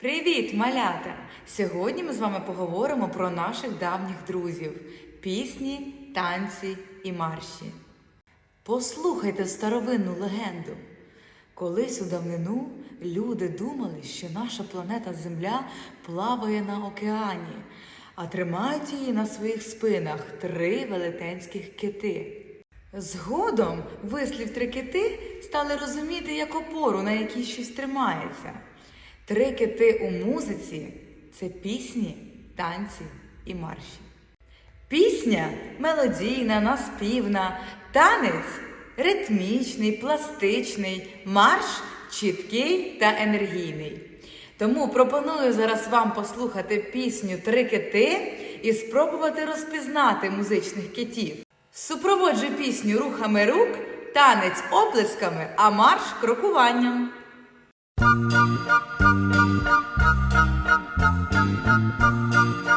Привіт, малята! Сьогодні ми з вами поговоримо про наших давніх друзів пісні, танці і марші. Послухайте старовинну легенду. Колись у давнину люди думали, що наша планета Земля плаває на океані, а тримають її на своїх спинах три велетенських кити. Згодом вислів три кити стали розуміти як опору, на якій щось тримається. Три кити у музиці це пісні, танці і марші. Пісня мелодійна, наспівна, танець ритмічний, пластичний, марш чіткий та енергійний. Тому пропоную зараз вам послухати пісню Три кити і спробувати розпізнати музичних китів. Супроводжу пісню рухами рук, танець оплесками, а марш крокуванням. Thank you.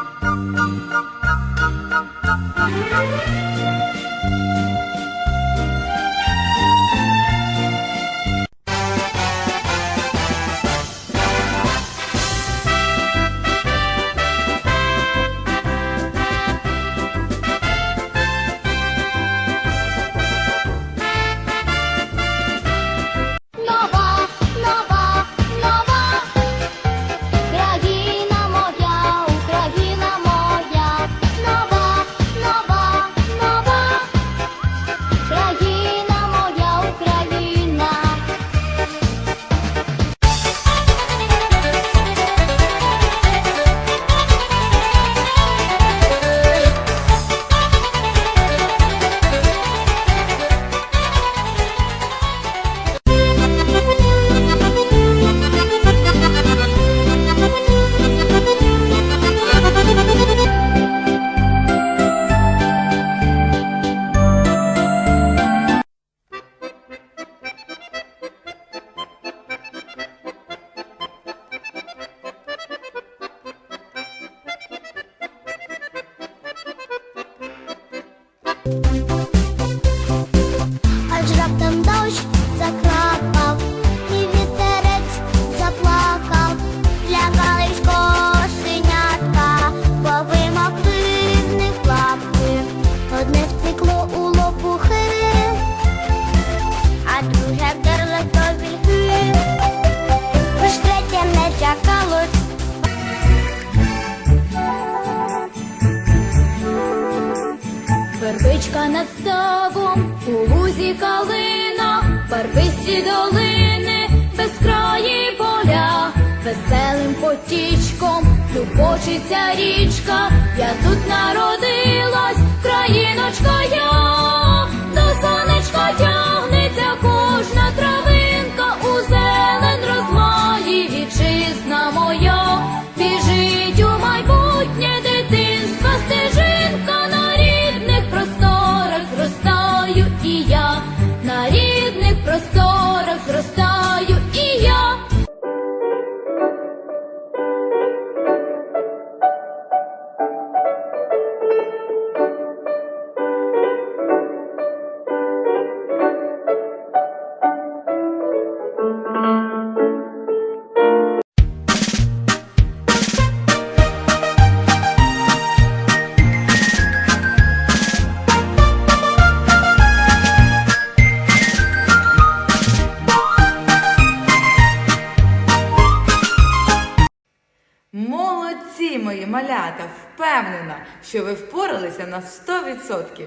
Вербичка над ставом, у лузі калина, барвисті долини, безкраї поля, веселим потічком любочиться річка, я тут народилась, країночка я, малята! Впевнена, що ви впоралися на 100%.